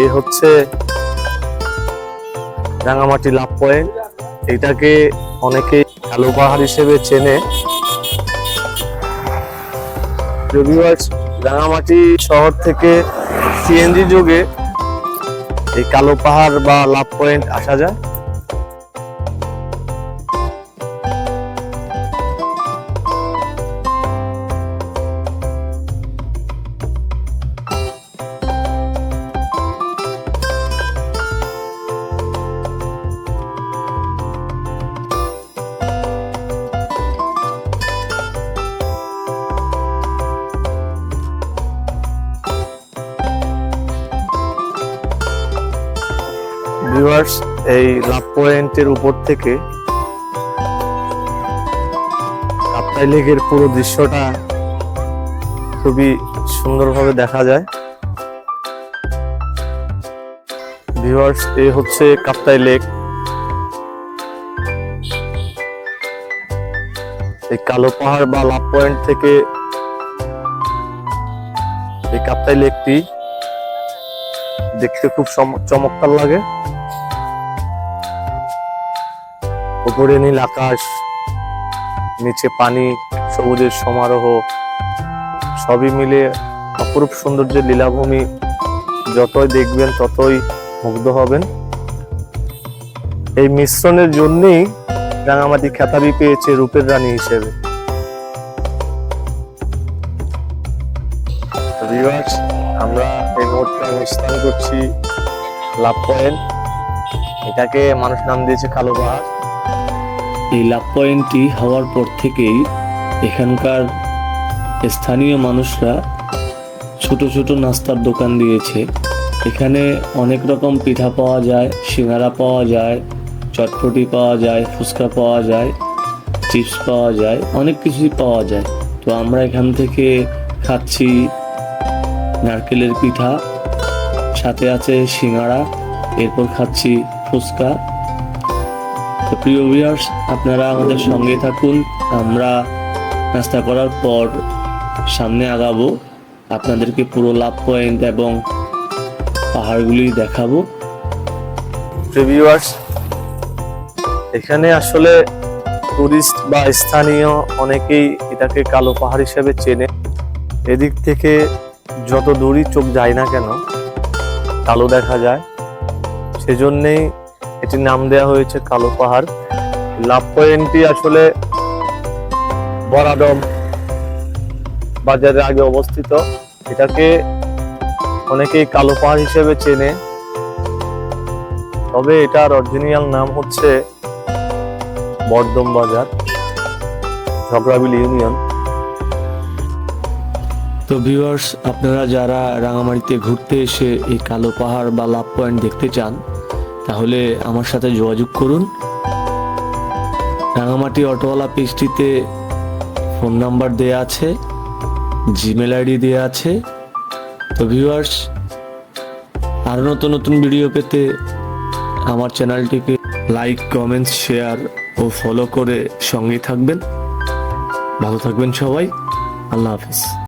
এই হচ্ছে রাঙামাটি লাভ পয়েন্ট। এটাকে অনেকে কালো পাহাড় হিসেবে চেনে। ভিউয়ার্স রাঙামাটি শহর থেকে সিএনজি যুগে এই কালো পাহাড় বা লাভ পয়েন্ট আসা যায়। ভিউয়ার্স, এই লাভ পয়েন্টের উপর থেকে কাপ্তাই লেকের পুরো দৃশ্যটা খুবই সুন্দরভাবে দেখা যায়। ভিউয়ার্স, এই হচ্ছে কাপ্তাই লেক। এই কালো পাহাড় বা লাভ পয়েন্ট থেকে এই কাপ্তাই লেকটি দেখতে খুব চমৎকার লাগে। উপরে নীল আকাশ, নিচে পানি, সবুজের সমারোহ, সবই মিলে অপরূপ সৌন্দর্যের লীলাভূমি। যতই দেখবেন, ততই মুগ্ধ হবেন। এই মিশ্রণের জন্যই রাঙামাটি খ্যাতাবি পেয়েছে রূপের রানী হিসেবে। আমরা মুহূর্তে করছি, লাভ পয়েন্ট এটাকে মানুষ নাম দিয়েছে কালো পাহাড়। এই লাভ পয়েন্টটি হওয়ার পর থেকেই এখানকার স্থানীয় মানুষরা ছোট ছোট নাস্তার দোকান দিয়েছে। এখানে অনেক রকম পিঠা পাওয়া যায়, সিঙ্গারা পাওয়া যায়, চটপটি পাওয়া যায়, ফুচকা পাওয়া যায়, চিপস পাওয়া যায়, অনেক কিছুই পাওয়া যায়। তো আমরা এখান থেকে খাচ্ছি নারকেলের পিঠা, সাথে আছে সিঙ্গারা এরপর খাচ্ছি ফুচকা। তো প্রিয় ভিউয়ার্স আপনারা আমাদের সঙ্গে থাকুন, আমরা নাস্তা করার পর সামনে আগাবো, আপনাদেরকে পুরো লাভ পয়েন্ট এবং পাহাড়গুলি দেখাবো। ভিউয়ার্স এখানে আসলে টুরিস্ট বা স্থানীয় অনেকেই এটাকে কালো পাহাড় হিসেবে চেনে। এদিক থেকে যত দূরই চোখ যায় না কেন, কালো দেখা যায়। সেজন্যেই এটির নাম দেওয়া হয়েছে কালো পাহাড়। লাভ পয়েন্টটি আসলে বরাদম বাজারের আগে অবস্থিত। এটাকে অনেকেই কালো পাহাড় হিসেবে চেনে। তবে এটার অরিজিনাল নাম হচ্ছে বর্দম বাজার, ঝগড়াবিল ইউনিয়ন। তো ভিউয়ার্স আপনারা যারা রাঙামাটিতে ঘুরতে এসে এই কালো পাহাড় বা লাভ পয়েন্ট দেখতে চান, তাহলে আমার সাথে যোগাযোগ করুন। রাঙামাটি অটোওয়ালা পেজটিতে ফোন নাম্বার দেয়া আছে, জিমেল আইডি দেয়া আছে। তো ভিউয়ার্স আরও নতুন নতুন ভিডিও পেতে আমার চ্যানেলটিকে লাইক কমেন্টস শেয়ার ও ফলো করে সঙ্গে থাকবেন। ভালো থাকবেন সবাই। আল্লাহ হাফিজ।